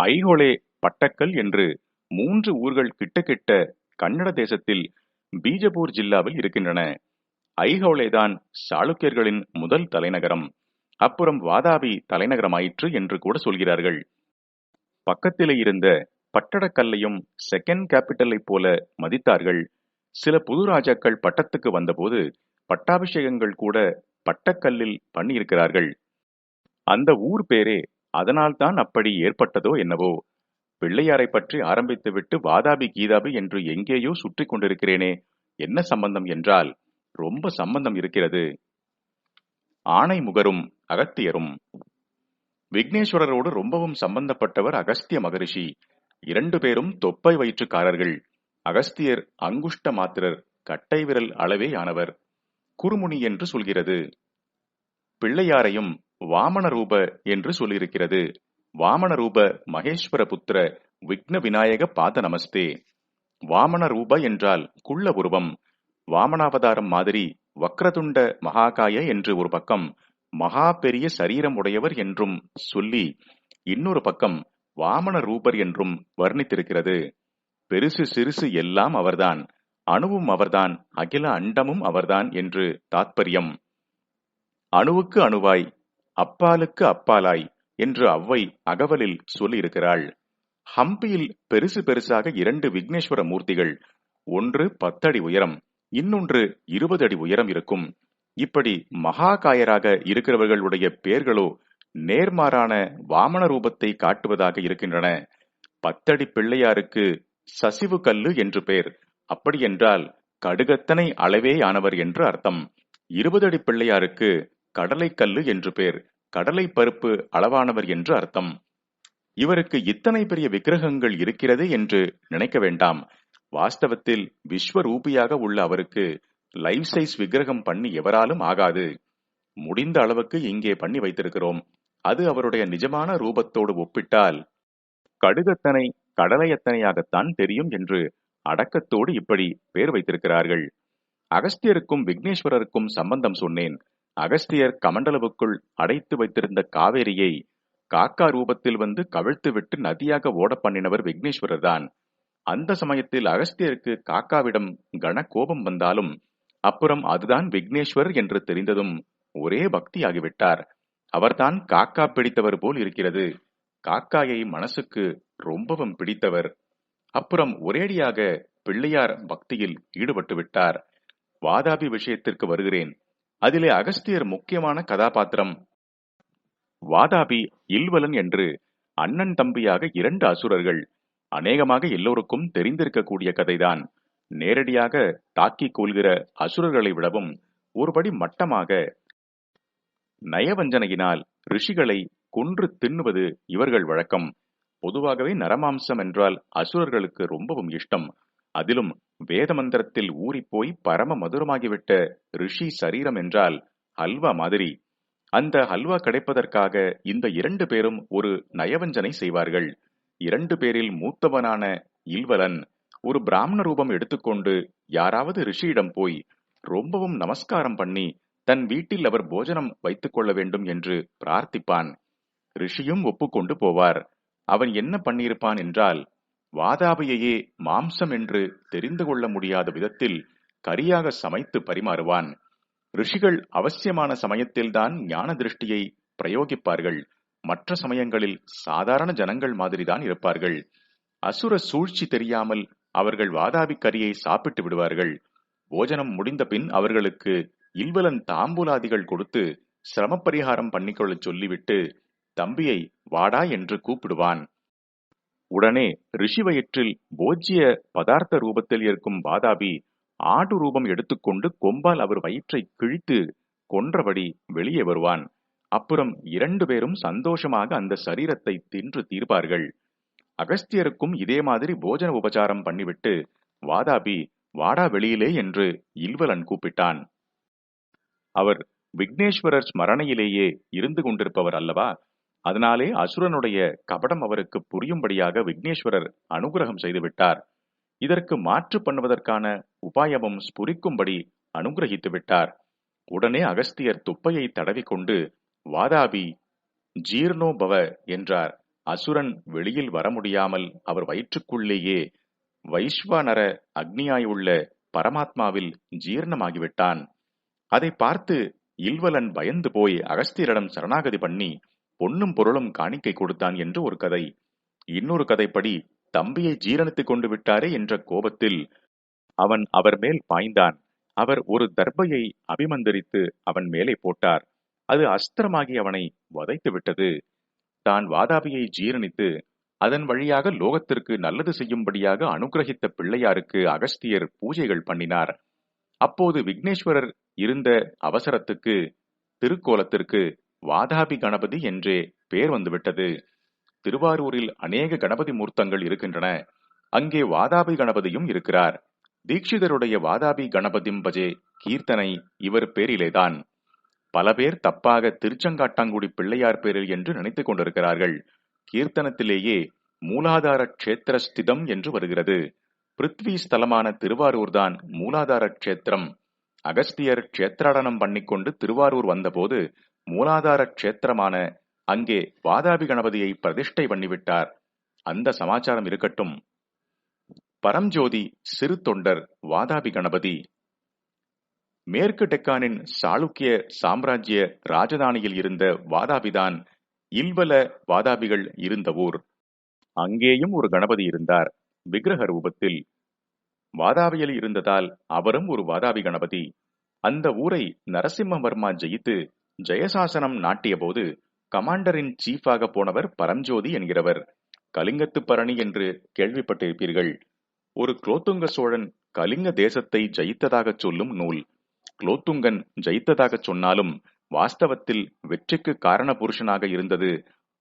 ஐஹோலே பட்டக்கல் என்று மூன்று ஊர்கள் கிட்ட கிட்ட கன்னட தேசத்தில் பீஜப்பூர் ஜில்லாவில் இருக்கின்றன. ஐஹோலேதான் சாளுக்கியர்களின் முதல் தலைநகரம். அப்புறம் வாதாபி தலைநகரமாயிற்று என்று கூட சொல்கிறார்கள். பக்கத்திலே இருந்த பட்டடக்கல்லையும் செகண்ட் கேபிட்டலைப் போல மதித்தார்கள். சில புது ராஜாக்கள் பட்டத்துக்கு வந்தபோது பட்டாபிஷேகங்கள் கூட பட்டக்கல்லில் பண்ணியிருக்கிறார்கள். அந்த ஊர் பேரே அதனால்தான் அப்படி ஏற்பட்டதோ என்னவோ? பிள்ளையாரை பற்றி ஆரம்பித்துவிட்டு வாதாபி கீதாபி என்று எங்கேயோ சுற்றி கொண்டிருக்கிறேனே என்ன சம்பந்தம் என்றால் ரொம்ப சம்பந்தம் இருக்கிறது. ஆணை முகரும் அகத்தியரும். விக்னேஸ்வரரோடு ரொம்பவும் சம்பந்தப்பட்டவர் அகஸ்திய மகரிஷி. இரண்டு பேரும் தொப்பை வயிற்றுக்காரர்கள். அகஸ்தியர் அங்குஷ்ட மாத்திரர் கட்டை விரல் அளவே ஆனவர் குருமுனி என்று சொல்கிறது. பிள்ளையாரையும் வாமனரூப என்று சொல்லியிருக்கிறது. வாமனரூப மகேஸ்வர புத்திர விக்ன விநாயக பாத நமஸ்தே. வாமனரூப என்றால் குள்ள உருவம். வாமனாவதாரம் மாதிரி வக்ரதுண்ட மகாகாய என்று ஒரு பக்கம் மகா பெரிய சரீரம் உடையவர் என்றும் சொல்லி இன்னொரு பக்கம் வாமன ரூபர் என்றும் வர்ணித்திருக்கிறது. பெருசு சிறுசு எல்லாம் அவர்தான். அணுவும் அவர்தான். அகில அண்டமும் அவர்தான் என்று தாத்பரியம். அணுவுக்கு அணுவாய் அப்பாலுக்கு அப்பாலாய் என்று அவ்வை அகவலில் சொல்லியிருக்கிறாள். ஹம்பியில் பெருசு பெருசாக இரண்டு விக்னேஸ்வர மூர்த்திகள் ஒன்று பத்தடி உயரம் இன்னொன்று இருபது அடி உயரம் இருக்கும். இப்படி மகாகாயராக இருக்கிறவர்களுடைய பெயர்களோ நேர்மாறான வாமன ரூபத்தை காட்டுவதாக இருக்கின்றன. பத்தடி பிள்ளையாருக்கு சசிவு கல்லு என்று பெயர். அப்படியென்றால் கடுகத்தனை அளவேயானவர் என்று அர்த்தம். இருபது அடி பிள்ளையாருக்கு கடலை கல்லு என்று பெயர் கடலை பருப்பு அளவானவர் என்று அர்த்தம். இவருக்கு இத்தனை பெரிய விக்கிரகங்கள் இருக்கிறது என்று நினைக்க வேண்டாம். வாஸ்தவத்தில் விஸ்வரூபியாக உள்ள அவருக்கு லைஃப் சைஸ் விக்கிரகம் பண்ணி எவராலும் ஆகாது. முடிந்த அளவுக்கு இங்கே பண்ணி வைத்திருக்கிறோம். அது அவருடைய நிஜமான ரூபத்தோடு ஒப்பிட்டால் கடுகத்தனை கடலையத்தனையாகத்தான் தெரியும் என்று அடக்கத்தோடு இப்படி பேர் வைத்திருக்கிறார்கள். அகஸ்தியருக்கும் விக்னேஸ்வரருக்கும் சம்பந்தம் சொன்னேன். அகஸ்தியர் கமண்டலவுக்குள் அடைத்து வைத்திருந்த காவேரியை காக்கா ரூபத்தில் வந்து கவிழ்த்து விட்டு நதியாக ஓட பண்ணினவர் விக்னேஸ்வரர் தான். அந்த சமயத்தில் அகஸ்தியருக்கு காக்காவிடம் கன கோபம் வந்தாலும் அப்புறம் அதுதான் விக்னேஸ்வர் என்று தெரிந்ததும் ஒரே பக்தியாகிவிட்டார். அவர்தான் காக்கா பிடித்தவர் போல் இருக்கிறது. காக்காயை மனசுக்கு ரொம்பவும் பிடித்தவர். அப்புறம் ஒரேடியாக பிள்ளையார் பக்தியில் ஈடுபட்டு விட்டார் வாதாபி விஷயத்திற்கு வருகிறேன். அதிலே அகஸ்தியர் முக்கியமான கதாபாத்திரம். வாதாபி இல்வலன் என்று அண்ணன் தம்பியாக இரண்டு அசுரர்கள் அநேகமாக எல்லோருக்கும் தெரிந்திருக்கக்கூடிய கதைதான். நேரடியாக தாக்கிக் கொள்கிற அசுரர்களை விடவும் ஒருபடி மட்டமாக நயவஞ்சனையினால் ரிஷிகளை கொன்று தின்னுவது இவர்கள் வழக்கம். பொதுவாகவே நரமாம்சம் என்றால் அசுரர்களுக்கு ரொம்பவும் இஷ்டம். அதிலும் வேத மந்திரத்தில் ஊறிப்போய் பரம மதுரமாகிவிட்ட ரிஷி சரீரம் என்றால் ஹல்வா மாதிரி. அந்த ஹல்வா கிடைப்பதற்காக இந்த இரண்டு பேரும் ஒரு நயவஞ்சனை செய்வார்கள். இரண்டு பேரில் மூத்தவனான இல்வலன் ஒரு பிராமண ரூபம் எடுத்துக்கொண்டு யாராவது ரிஷியிடம் போய் ரொம்பவும் நமஸ்காரம் பண்ணி தன் வீட்டில் அவர் போஜனம் வைத்துக் கொள்ள வேண்டும் என்று பிரார்த்திப்பான். ரிஷியும் ஒப்புக்கொண்டு போவார். அவன் என்ன பண்ணியிருப்பான் என்றால் வாதாபியையே மாம்சம் என்று தெரிந்து கொள்ள முடியாத விதத்தில் கரியாக சமைத்து பரிமாறுவான். ரிஷிகள் அவசியமான சமயத்தில்தான் ஞான திருஷ்டியை பிரயோகிப்பார்கள். மற்ற சமயங்களில் சாதாரண ஜனங்கள் மாதிரிதான் இருப்பார்கள். அசுர சூழ்ச்சி தெரியாமல் அவர்கள் வாதாபி கரியை சாப்பிட்டு விடுவார்கள். போஜனம் முடிந்த பின் அவர்களுக்கு இல்வலன் தாம்பூலாதிகள் கொடுத்து சிரம பரிகாரம் பண்ணிக்கொள்ளச் சொல்லிவிட்டு தம்பியை வாடா என்று கூப்பிடுவான். உடனே ரிஷி வயிற்றில் போஜ்ய பதார்த்த ரூபத்தில் இருக்கும் வாதாபி ஆடு ரூபம் எடுத்துக்கொண்டு கொம்பால் அவர் வயிற்றை கிழித்து கொன்றபடி வெளியே வருவான். அப்புறம் இரண்டு பேரும் சந்தோஷமாக அந்த சரீரத்தை தின்று தீர்ப்பார்கள். அகஸ்தியருக்கும் இதே மாதிரி போஜன உபச்சாரம் பண்ணிவிட்டு வாதாபி வாடா வெளியிலே என்று இல்வலன் கூப்பிட்டான். அவர் விக்னேஸ்வரர் ஸ்மரணையிலேயே இருந்து கொண்டிருப்பவர் அல்லவா? அதனாலே அசுரனுடைய கபடம் அவருக்கு புரியும்படியாக விக்னேஸ்வரர் அனுகிரகம் செய்துவிட்டார் இதற்கு மாற்று பண்ணுவதற்கான உபாயமும் ஸ்புரிக்கும்படி அனுகிரகித்து விட்டார். உடனே அகஸ்தியர் துப்பையை தடவிக்கொண்டு வாதாபி ஜீர்ணோபவ என்றார். அசுரன் வெளியில் வர முடியாமல் அவர் வயிற்றுக்குள்ளேயே வைஸ்வானர அக்னியாய் உள்ள பரமாத்மாவில் ஜீர்ணமாகிவிட்டான். அதை பார்த்து இல்வலன் பயந்து போய் அகஸ்தியரிடம் சரணாகதி பண்ணி பொன்னும் பொருளும் காணிக்கை கொடுத்தான் என்று ஒரு கதை. இன்னொரு கதைப்படி தம்பியை ஜீரணித்துக் கொண்டு விட்டாரே என்ற கோபத்தில் அவன் அவர் மேல் பாய்ந்தான். அவர் ஒரு தர்பையை அபிமந்தரித்து அவன் மேலே போட்டார். அது அஸ்திரமாகி அவனை வதைத்து விட்டது. தான் வாதாபியை ஜீரணித்து அதன் வழியாக லோகத்திற்கு நல்லது செய்யும்படியாக அனுகிரகித்த பிள்ளையாருக்கு அகஸ்தியர் பூஜைகள் பண்ணினார். அப்போது விக்னேஸ்வரர் இருந்த அவசரத்துக்கு திருக்கோலத்திற்கு வாதாபி கணபதி என்றே பெயர் வந்துவிட்டது. திருவாரூரில் அநேக கணபதி மூர்த்தங்கள் இருக்கின்றன. அங்கே வாதாபி கணபதியும் இருக்கிறார். தீட்சிதருடைய வாதாபி கணபதிம் பஜே கீர்த்தனை இவர் பேரிலேதான். பல பேர் தப்பாக திருச்செங்காட்டாங்குடி பிள்ளையார் பேரில் என்று நினைத்துக் கொண்டிருக்கிறார்கள். கீர்த்தனத்திலேயே மூலாதார க்ஷேத்திர ஸ்திதம் என்று வருகிறது. பிருத்வி ஸ்தலமான திருவாரூர்தான் மூலாதார கஷேத்திரம். அகஸ்தியர் க்ஷேத்திராடனம் பண்ணிக்கொண்டு திருவாரூர் வந்தபோது மூலாதார க்ஷேத்திரமான அங்கே வாதாபி கணபதியை பிரதிஷ்டை பண்ணிவிட்டார். அந்த சமாச்சாரம் இருக்கட்டும். பரம்ஜோதி சிறு தொண்டர் வாதாபி கணபதி. மேற்கு டெக்கானின் சாளுக்கிய சாம்ராஜ்ய ராஜதானியில் இருந்த வாதாபிதான் இல்வல வாதாபிகள் இருந்த ஊர். அங்கேயும் ஒரு கணபதி இருந்தார். விக்கிரக ரூபத்தில். வாதாபியில் இருந்ததால் அவரும் ஒரு வாதாபி கணபதி. அந்த ஊரை நரசிம்மவர்மா ஜெயித்து ஜெயசாசனம் நாட்டிய போது கமாண்டரின் சீஃபாக போனவர் பரஞ்சோதி என்கிறவர். கலிங்கத்து பரணி என்று கேள்விப்பட்டிருப்பீர்கள். ஒரு குலோத்துங்க சோழன் கலிங்க தேசத்தை ஜெயித்ததாக சொல்லும் நூல். குலோத்துங்கன் ஜெயித்ததாக சொன்னாலும் வாஸ்தவத்தில் வெற்றிக்கு காரண புருஷனாக இருந்தது.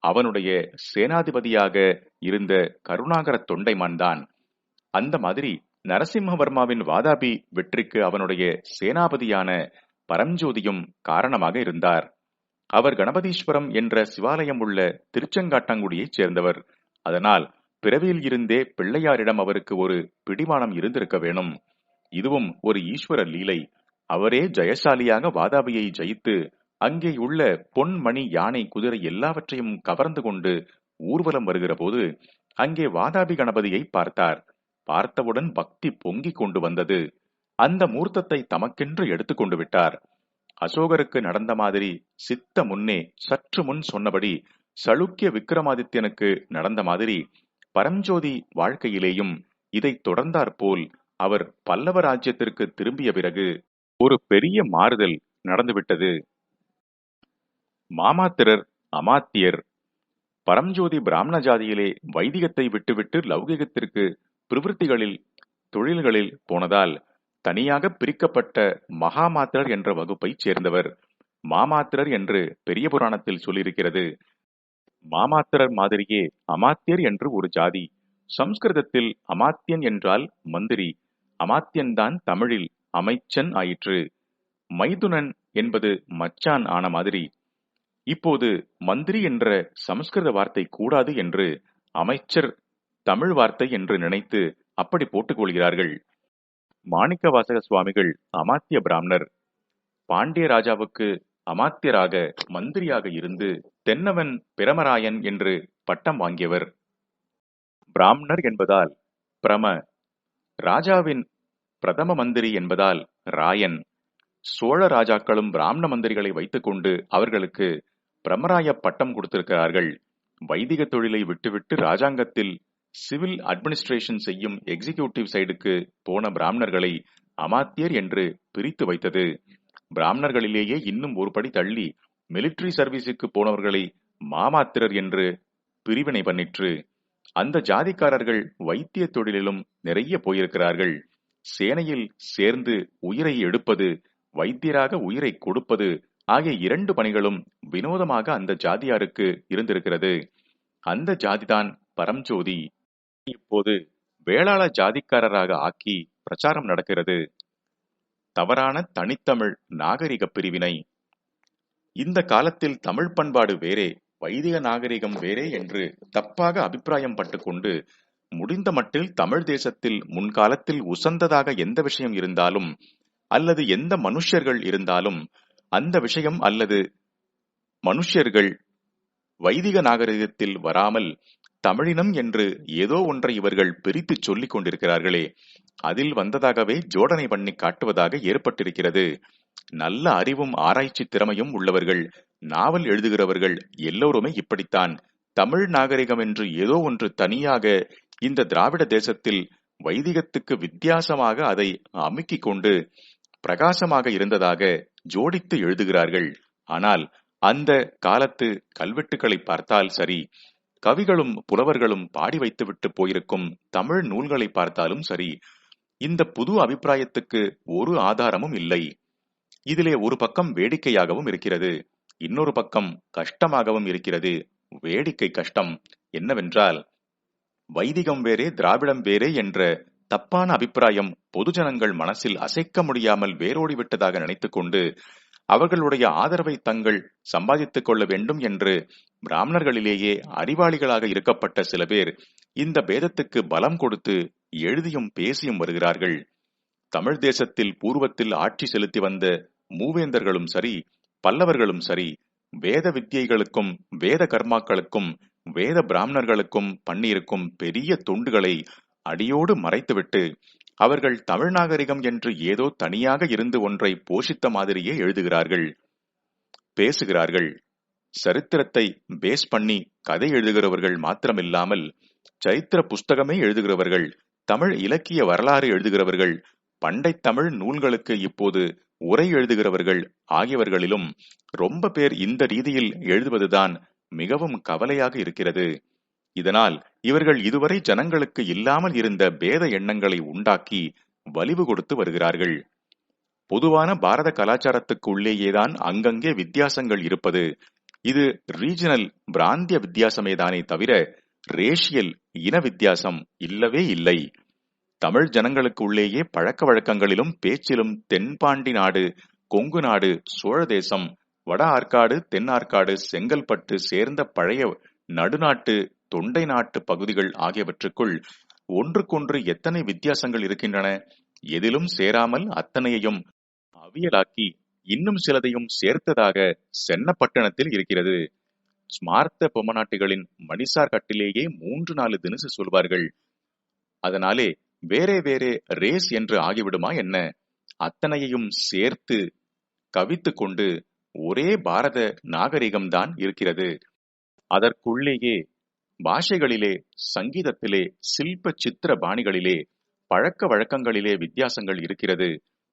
அவனுடைய சேனாதிபதியாக இருந்த கருணாகர தொண்டைமான் தான். அந்த மாதிரி நரசிம்மவர்மாவின் வாதாபி வெற்றிக்கு அவனுடைய சேனாபதியான பரம்ஜோதியும் காரணமாக இருந்தார். அவர் கணபதீஸ்வரம் என்ற சிவாலயம் உள்ள திருச்செங்காட்டாங்குடியைச் சேர்ந்தவர். அதனால் பிறவியில் இருந்தே பிள்ளையாரிடம் அவருக்கு ஒரு பிடிமானம் இருந்திருக்க வேணும். இதுவும் ஒரு ஈஸ்வர லீலை. அவரே ஜெயசாலியாக வாதாபியை ஜெயித்து அங்கே உள்ள பொன்மணி யானை குதிரை எல்லாவற்றையும் கவர்ந்து கொண்டு ஊர்வலம் வருகிற போது அங்கே வாதாபி கணபதியை பார்த்தார். பார்த்தவுடன் பக்தி பொங்கிக் கொண்டு வந்தது. அந்த மூர்த்தத்தை தமக்கென்று எடுத்துக்கொண்டு விட்டார். அசோகருக்கு நடந்த மாதிரி சித்த முன்னே சற்று முன் சொன்னபடி சளுக்கிய விக்ரமாதித்யனுக்கு நடந்த மாதிரி பரஞ்சோதி வாழ்க்கையிலேயும் இதை தொடர்ந்தாற்போல் அவர் பல்லவ ராஜ்யத்திற்கு திரும்பிய பிறகு ஒரு பெரிய மாறுதல் நடந்துவிட்டது. மாமாத்திரர் அமாத்தியர் பரம்ஜோதி பிராமண ஜாதியிலே வைதிகத்தை விட்டுவிட்டு லௌகிகத்திற்கு பிரவிற்த்திகளில் தொழில்களில் போனதால் தனியாக பிரிக்கப்பட்ட மகாமாத்திரர் என்ற வகுப்பை சேர்ந்தவர். மாமாத்திரர் என்று பெரிய புராணத்தில் சொல்லியிருக்கிறது. மாமாத்திரர் மாதிரியே அமாத்தியர் என்று ஒரு ஜாதி. சம்ஸ்கிருதத்தில் அமாத்தியன் என்றால் மந்திரி. அமாத்தியன்தான் தமிழில் அமைச்சன் ஆயிற்று. மைதுனன் என்பது மச்சான் ஆன மாதிரி. இப்போது மந்திரி என்ற சமஸ்கிருத வார்த்தை கூடாது என்று அமைச்சர் தமிழ் வார்த்தை என்று நினைத்து அப்படி போட்டுக் கொள்கிறார்கள். மாணிக்க வாசக சுவாமிகள் அமாத்திய பிராமணர். பாண்டிய ராஜாவுக்கு அமாத்தியராக மந்திரியாக இருந்து தென்னவன் பிரமராயன் என்று பட்டம் வாங்கியவர். பிராமணர் என்பதால் பிரம ராஜாவின் பிரதம மந்திரி என்பதால் ராயன். சோழ ராஜாக்களும் பிராமண மந்திரிகளை வைத்துக்கொண்டு அவர்களுக்கு பிரமராய பட்டம் கொடுத்திருக்கிறார்கள். வைதிக தொழிலை விட்டுவிட்டு ராஜாங்கத்தில் சிவில் அட்மினிஸ்ட்ரேஷன் செய்யும் எக்ஸிகியூட்டிவ் சைடுக்கு போன பிராமணர்களை அமாத்தியர் என்று பிரித்து வைத்தது. பிராமணர்களிலேயே இன்னும் ஒரு படி தள்ளி மிலிட்டரி சர்வீஸுக்கு போனவர்களை மாமாத்திரர் என்று பிரிவினை பண்ணிற்று. அந்த ஜாதிக்காரர்கள் வைத்திய தொழிலிலும் நிறைய போயிருக்கிறார்கள். சேனையில் சேர்ந்து உயிரை எடுப்பது வைத்தியராக உயிரை கொடுப்பது ஆகிய இரண்டு பணிகளும் வினோதமாக அந்த ஜாதியாருக்கு இருந்திருக்கிறது. அந்த ஜாதிதான் பரம்ஜோதி. இப்போது வேளாள ஜாதிக்காரராக ஆக்கி பிரச்சாரம் நடக்கிறது. தவறான தனித்தமிழ் நாகரிக பிரிவினை. இந்த காலத்தில் தமிழ் பண்பாடு வேறே வைதிக நாகரிகம் வேறே என்று தப்பாக அபிப்பிராயம் பட்டுக்கொண்டு முடிந்த மட்டில் தமிழ் தேசத்தில் முன்காலத்தில் உசந்ததாக எந்த விஷயம் இருந்தாலும் அல்லது எந்த மனுஷர்கள் இருந்தாலும் அந்த விஷயம் அல்லது மனுஷர்கள் வைதிக நாகரிகத்தில் வராமல் தமிழினம் என்று ஏதோ ஒன்றை இவர்கள் பிரித்துச் சொல்லிக் கொண்டிருக்கிறார்களே. அதில் வந்ததாகவே ஜோடனை பண்ணி காட்டுவதாக ஏற்பட்டிருக்கிறது. நல்ல அறிவும் ஆராய்ச்சி திறமையும் உள்ளவர்கள் நாவல் எழுதுகிறவர்கள் எல்லோருமே இப்படித்தான். தமிழ் நாகரிகம் என்று ஏதோ ஒன்று தனியாக இந்த திராவிட தேசத்தில் வைதிகத்துக்கு வித்தியாசமாக அதை அமுக்கிக் கொண்டு பிரகாசமாக இருந்ததாக ஜோடித்து எழுதுகிறார்கள். ஆனால் அந்த காலத்து கல்வெட்டுகளை பார்த்தால் சரி கவிகளும் புலவர்களும் பாடி வைத்துவிட்டு போயிருக்கும் தமிழ் நூல்களை பார்த்தாலும் சரி இந்த புது அபிப்பிராயத்துக்கு ஒரு ஆதாரமும் இல்லை. இதிலே ஒரு பக்கம் வேடிக்கையாகவும் இருக்கிறது இன்னொரு பக்கம் கஷ்டமாகவும் இருக்கிறது. வேடிக்கை கஷ்டம் என்னவென்றால் வைதிகம் வேறே திராவிடம் வேறே என்ற தப்பான அபிப்பிராயம் பொதுஜனங்கள் மனசில் அசைக்க முடியாமல் வேரோடிவிட்டதாக நினைத்துக்கொண்டு கொண்டு அவர்களுடைய ஆதரவை தங்கள் சம்பாதித்துக் கொள்ள வேண்டும் என்று பிராமணர்களிலேயே அறிவாளிகளாக இருக்கப்பட்ட சில பேர் இந்த பேதத்துக்கு பலம் கொடுத்து எழுதியும் பேசியும் வருகிறார்கள். தமிழ் தேசத்தில் பூர்வத்தில் ஆட்சி செலுத்தி வந்த மூவேந்தர்களும் சரி பல்லவர்களும் சரி வேத வித்தியைகளுக்கும் வேத கர்மாக்களுக்கும் வேத பிராமணர்களுக்கும் பண்ணியிருக்கும் பெரிய தொண்டுகளை அடியோடு மறைத்துவிட்டு அவர்கள் தமிழ் நாகரிகம் என்று ஏதோ தனியாக இருந்து ஒன்றை போஷித்த மாதிரியே எழுதுகிறார்கள். பேசுகிறார்கள். சரித்திரத்தை பேஸ் பண்ணி கதை எழுதுகிறவர்கள் மாத்திரமில்லாமல் சரித்திர புஸ்தகமே எழுதுகிறவர்கள் தமிழ் இலக்கிய வரலாறு எழுதுகிறவர்கள் பண்டை தமிழ் நூல்களுக்கு இப்போது உரை எழுதுகிறவர்கள் ஆகியவர்களிலும் ரொம்ப பேர் இந்த ரீதியில் எழுதுவதுதான் மிகவும் கவலையாக இருக்கிறது. இதனால் இவர்கள் இதுவரை ஜனங்களுக்கு இல்லாமல் இருந்த பேத எண்ணங்களை உண்டாக்கி வலிவு கொடுத்து வருகிறார்கள். பொதுவான பாரத கலாச்சாரத்துக்கு உள்ளேயேதான் அங்கங்கே வித்தியாசங்கள் இருப்பது. இது ரீஜனல் பிராந்திய வித்தியாசமேதானே தவிர ரேஷியல் இன வித்தியாசம் இல்லவே இல்லை. தமிழ் ஜனங்களுக்கு உள்ளேயே பழக்க வழக்கங்களிலும் பேச்சிலும் தென்பாண்டி நாடு கொங்கு நாடு சோழ தேசம் வட ஆற்காடு தென் ஆற்காடு செங்கல்பட்டு சேர்ந்த பழைய நடுநாட்டு தொண்டை நாட்டு பகுதிகள் ஆகியவற்றுக்குள் ஒன்றுக்கொன்று எத்தனை வித்தியாசங்கள் இருக்கின்றன? எதிலும் சேராமல் அத்தனையையும் அவியலாக்கி இன்னும் சிலதையும் சேர்த்ததாக சென்னப்பட்டணத்தில் இருக்கிறது. ஸ்மார்த்த பொம்மநாட்டிகளின் மணிசார் கட்டிலேயே மூன்று நாலு தினசு சொல்வார்கள். அதனாலே வேறே வேறே ரேஸ் என்று ஆகிவிடுமா என்ன? அத்தனையையும் சேர்த்து கவித்து கொண்டு ஒரே பாரத நாகரிகம்தான் இருக்கிறது. அதற்குள்ளேயே பாஷைகளிலே சங்கீதத்திலே சில்ப சித்திர பாணிகளிலே பழக்க வழக்கங்களிலே வித்தியாசங்கள் இருக்கிறது.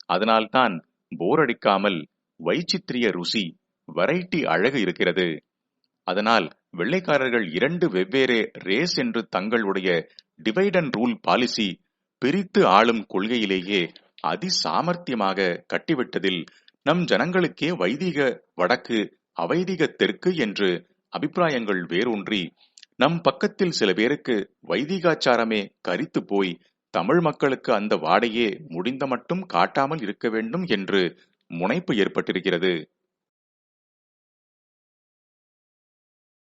அதனால்தான் போரடிக்காமல் வைச்சித்திரிய ருசி வெரைட்டி அழகு இருக்கிறது. அதனால் வெள்ளைக்காரர்கள் இரண்டு வெவ்வேறு ரேஸ் என்று தங்களுடைய டிவைட் அண்ட் ரூல் பாலிசி பிரித்து ஆளும் கொள்கையிலேயே அதிசாமர்த்தியமாக கட்டிவிட்டதில் நம் ஜனங்களுக்கே வைதிக வடக்கு அவைதிக தெற்கு என்று அபிப்பிராயங்கள் வேரூன்றி நம் பக்கத்தில் சில பேருக்கு வைதிகாச்சாரமே கரித்து போய் தமிழ் மக்களுக்கு அந்த வாடையே முடிந்த மட்டும் காட்டாமல் இருக்க வேண்டும் என்று முனைப்பு ஏற்பட்டிருக்கிறது.